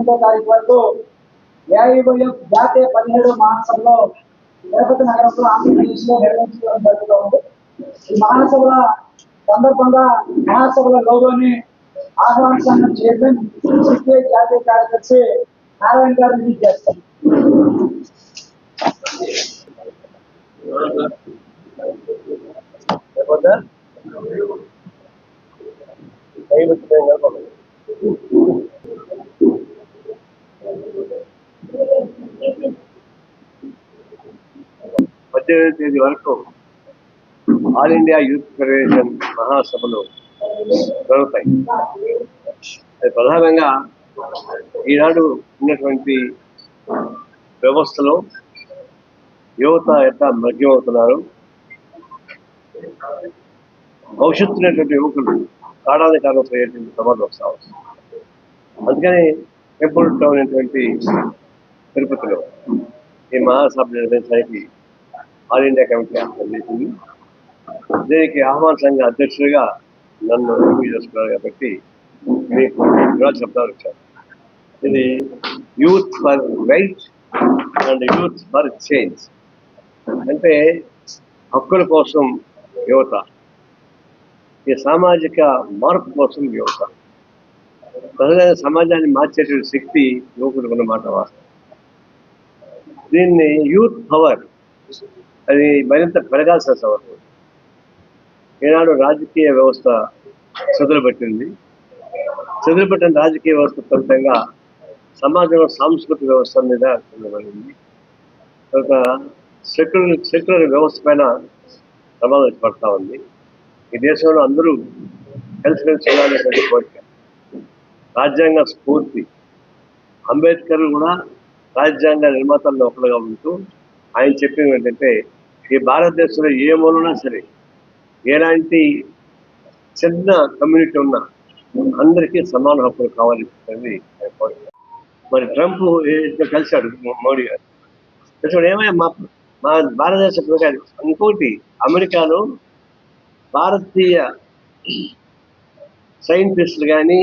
పద్దెనిమిదో తారీఖు వరకు ఏఐవైఎఫ్ జాతీయ పదిహేడు మహాసభలో తిరుపతి నగరంలో ఆంధ్రప్రదేశ్లో నిర్వహించడం జరుగుతుంది. ఈ మహాసభల సందర్భంగా మహాసభల లోగోని ఆహ్వాన సంఘం చైర్మన్ సిపిఐ జాతీయ కార్యదర్శి నారాయణ గారు రిలీజ్ చేస్తారు లేకపోతే టైం వచ్చింది కదా పద్దెనిమిది తేదీ వరకు ఆల్ ఇండియా యూత్ ఫెడరేషన్ మహాసభలు జరుగుతాయి. అది ప్రధానంగా ఈనాడు ఉన్నటువంటి వ్యవస్థలో యువత ఎట్లా మగ్యమవుతున్నారు భవిష్యత్తునేటువంటి యువకులు కాడాది కారణమైనటువంటి సమాధానం వస్తా అందుకని టెంపుల్ టౌన్ అనేటువంటి తిరుపతిలో ఈ మహాసభ నిర్వహించడానికి ఆల్ ఇండియా కమిటీ ఆహ్వానం చేసింది దీనికి ఆహ్వాన సంఘ అధ్యక్షుడిగా నన్ను ఎంపిక చేసుకున్నారు కాబట్టి మీకు కూడా చెప్తారు ఇది youth for right and youth for change. అంటే హక్కుల కోసం యువత ఈ సామాజిక మార్పు కోసం యువత. సహజంగా సమాజాన్ని మార్చేటువంటి శక్తి యువకులకు ఉన్నమాట వాస్తవం. దీన్ని యూత్ పవర్ అది మరింత పెరగాల్సిన అవసరం ఈనాడు రాజకీయ వ్యవస్థ చెదలుపట్టింది చెదలుపట్టిన రాజకీయ వ్యవస్థ ఫలితంగా సమాజంలో సాంస్కృతిక వ్యవస్థ మీద చెందబడింది ఒక సెక్యులర్ సెక్యులర్ వ్యవస్థ పైన ప్రమాదం పడతా ఉంది. ఈ దేశంలో అందరూ కలిసి కలిసి ఉండాలనేటువంటి కోరిక. రాజ్యాంగ స్ఫూర్తి. అంబేద్కర్ కూడా రాజ్యాంగ నిర్మాతల్లో ఒకరుగా ఉంటూ ఆయన చెప్పింది ఏంటంటే ఈ భారతదేశంలో ఏ మూలనా సరే ఎలాంటి చిన్న కమ్యూనిటీ ఉన్నా అందరికీ సమాన హక్కులు కావాలి అనేది మరి ట్రంప్ కలిశాడు మోడీ గారు. కలిసాడు ఏమయ్యా మా మా భారతదేశ ప్రజలు ఇంకోటి అమెరికాలో భారతీయ సైంటిస్టులు కానీ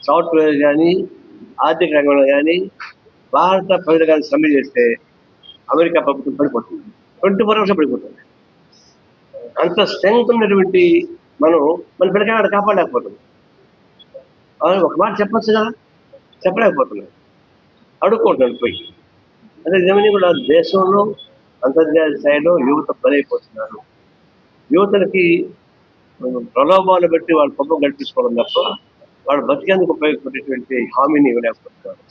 సాఫ్ట్వేర్ కానీ ఆర్థిక రంగంలో కానీ భారత ప్రజలు కానీ సమ్మె చేస్తే అమెరికా ప్రభుత్వం పడిపోతుంది. ట్వంటీ ఫోర్ అవర్స్ పడిపోతుంది. అంత స్ట్రెంగ్త్ ఉన్నటువంటి మనం మన పిల్లకాయ కాపాడలేకపోతున్నాం. ఒక మాట చెప్పచ్చు కదా? చెప్పలేకపోతున్నాం. అడుక్కుంటున్నాను పోయి. అదే జమిని కూడా దేశంలో అంతర్జాతీయ స్థాయిలో యువత బలైపోతున్నారు. యువతలకి ప్రలోభాలు బట్టి వాళ్ళ పబ్బం కల్పించుకోవడం తప్ప వాళ్ళు బతికేందుకు ఉపయోగపడేటువంటి హామీని ఇవ్వలేకపోతున్నారు.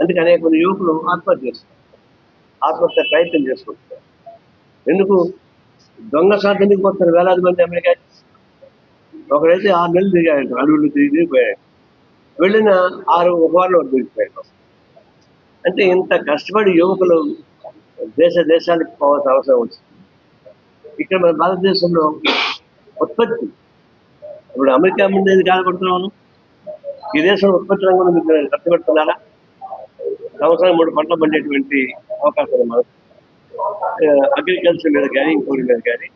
అందుకే అనేక మంది యువకులు ఆత్మహత్య చేస్తున్నారు. ఆత్మహత్య ప్రయత్నం చేసుకుంటున్నారు. ఎందుకు? దొంగ సాధ ఎందుకు పోతున్నారు వేలాది మంది అమెరికా ఒకడైతే ఆరు నెలలు తిరిగాడు అడవులు తిరిగి పోయాడు వెళ్ళిన ఆరు ఒక వారంలో దొరికిపోయాడు అంటే ఇంత కష్టపడి యువకులు దేశ దేశాలకు పోవాల్సిన అవసరం వచ్చింది ఇక్కడ మన భారతదేశంలో ఉత్పత్తి ఇప్పుడు అమెరికా ముందు ఏది ఆడబడుతున్నాను ఈ దేశంలో ఉత్పత్తి రంగంలో మీరు కష్టపెడుతున్నారా? సంవత్సరం మూడు పంటలు పండేటువంటి అవకాశం మనకు అగ్రికల్చర్ మీద కానీ ఇంకోటి మీద కానీ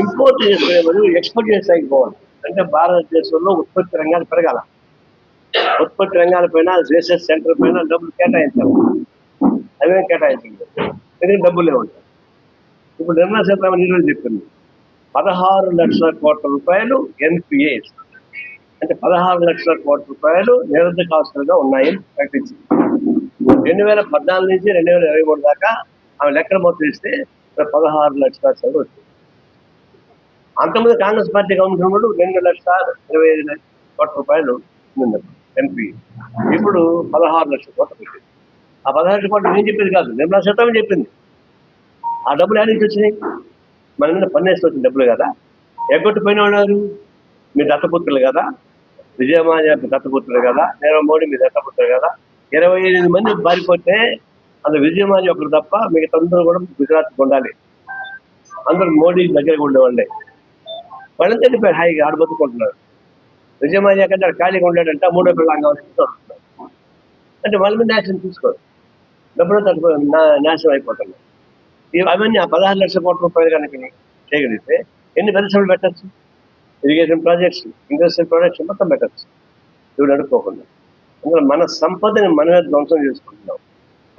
ఇంపోర్ట్ చేసుకునే బదులు ఎక్స్పోర్ట్ చేసానికి పోవాలి. అంటే భారతదేశంలో ఉత్పత్తి రంగాలు పెరగాల. ఉత్పత్తి రంగాల పైన రీసెర్చ్ సెంటర్ పైన డబ్బులు కేటాయించాలి. అవే కేటాయించింది డబ్బులు డబ్బులే ఉంటాయి ఇప్పుడు నిర్మలా సీతారామన్ ఈరోజు చెప్పింది. పదహారు లక్షల కోట్ల రూపాయలు ఎన్పిఏ అంటే పదహారు లక్షల కోట్ల రూపాయలు నిరర్ధకాస్తులుగా ఉన్నాయని ప్రకటించింది. రెండు వేల పద్నాలుగు నుంచి రెండు వేల ఇరవై మూడు దాకా ఆమె లెక్కలు మొత్తం ఇస్తే పదహారు లక్షల చదువు వచ్చింది అంతకుముందు కాంగ్రెస్ పార్టీ గవర్నమెంట్ రెండు లక్షల ఇరవై ఐదు కోట్ల రూపాయలు ఎంపీ. ఎన్పి ఇప్పుడు పదహారు లక్షల కోట్లు పెట్టింది. ఆ పదహారు లక్షల కోట్లు నేను చెప్పింది కాదు నిర్మలా సీతారామన్ చెప్పింది. ఆ డబ్బులు ఎక్కడి నుంచి వచ్చినాయి? మన మీద పన్నేసి వచ్చిన డబ్బులు కదా. ఎప్పటికి పైన ఉన్నారు మీ దత్తపుత్రులు కదా. విజయమాజ దత్తపుత్రులు కదా. నీరవ్ మోడీ మీ దత్తపుత్రులు కదా. ఇరవై ఎనిమిది మంది పారిపోతే అందులో విజయమాన్య ఒకరు తప్ప మిగతా అందరూ కూడా గుజరాత్ ఉండాలి. అందరూ మోడీ దగ్గరగా ఉండేవాళ్ళే. వాళ్ళంతా వెళ్ళిపోయారు హాయిగా ఆడ బతుకుంటున్నారు విజయమాన్య కంటే ఖాళీగా ఉండాడంట మూడో పిల్లలు అంటే వాళ్ళ మీద యాక్షన్ తీసుకోరు. డబ్బులు తట్టుకో నా- నాశనం అయిపోతుంది ఇవి అవన్నీ ఆ పదహారు లక్షల కోట్ల రూపాయలు కనుక చేయగలిగితే ఎన్ని పరిశ్రమలు పెట్టచ్చు? ఇరిగేషన్ ప్రాజెక్ట్స్ ఇండస్ట్రియల్ ప్రాజెక్ట్స్ మొత్తం పెట్టచ్చు. ఇవి నడుపుకోకుండా. అందులో మన సంపదని మనమే ధ్వంసం చేసుకుంటున్నాం.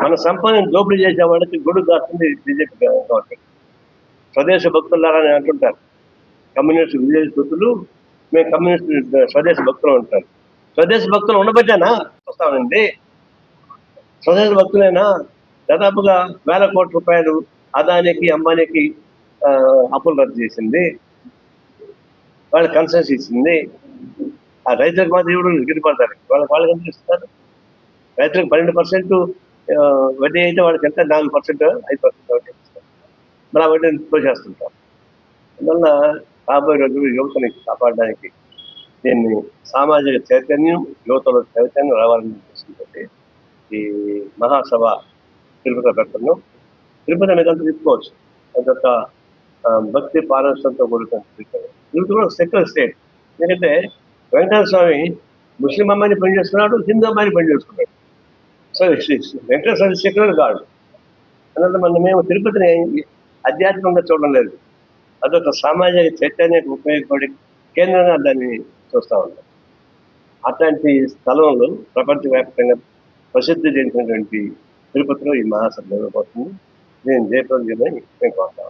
మన సంపదని దోపిడీ చేసే వాళ్ళకి గొడుగు కాస్తుంది బీజేపీ గవర్నమెంట్. స్వదేశ భక్తులారా అని అంటుంటారు. కమ్యూనిస్ట్ విదేశీ భక్తులు మేము కమ్యూనిస్ట్ స్వదేశ భక్తులు అంటారు. స్వదేశ భక్తులు ఉండబట్టేనా? వస్తామండి స్వదేశ భక్తులైనా? దాదాపుగా వేల కోట్ల రూపాయలు అదానికి అంబానీకి అప్పులు రద్దు చేసింది. వాళ్ళ కన్సెన్స్ ఇచ్చింది. ఆ రైతులకు మాత్రం ఇవ్వడం గిట్టుపడతారు? వాళ్ళకి వాళ్ళకి ఎంత ఇస్తున్నారు రైతులకు పన్నెండు పర్సెంట్ వడ్డీ అయితే వాళ్ళకి ఎంత? నాలుగు పర్సెంట్ ఐదు పర్సెంట్ వడ్డీ ఇస్తారు. మరి ఆ వడ్డీని తోచేస్తుంటారు అందువల్ల రాబోయే రోజులు యువతని కాపాడడానికి దీన్ని సామాజిక చైతన్యం యువతలో చైతన్యం రావాలని ఉద్దేశంతో ఈ మహాసభ తిరుపతిలో పెడుతున్నాం. తిరుపతి అనేది అంతా తిప్పుకోవచ్చు అదొక భక్తి పారవశ్యంతో కూడుకున్న తిరుపతి తిరుపతి కూడా సెక్యులర్ స్టేట్ ఎందుకంటే వెంకటేశ్వర స్వామి ముస్లిం అమ్మాయిని పని చేసుకున్నాడు హిందూ అమ్మాయిని పని చేసుకున్నాడు. సో వెంకటేశ్వర సెక్యులర్ గాడు అందువల్ల మనం మేము తిరుపతిని ఆధ్యాత్మికంగా చూడడం లేదు. అదొక సామాజిక చైతన్యానికి ఉపయోగపడే కేంద్రంగా దాన్ని చూస్తా ఉన్నాం. అట్లాంటి స్థలంలో ప్రపంచవ్యాప్తంగా ప్రసిద్ధి చెందినటువంటి తిరుపతిలో ఈ మహాసభ జరగబోతుంది నేను జయప్రదం చేయమని మేము కోరుతాం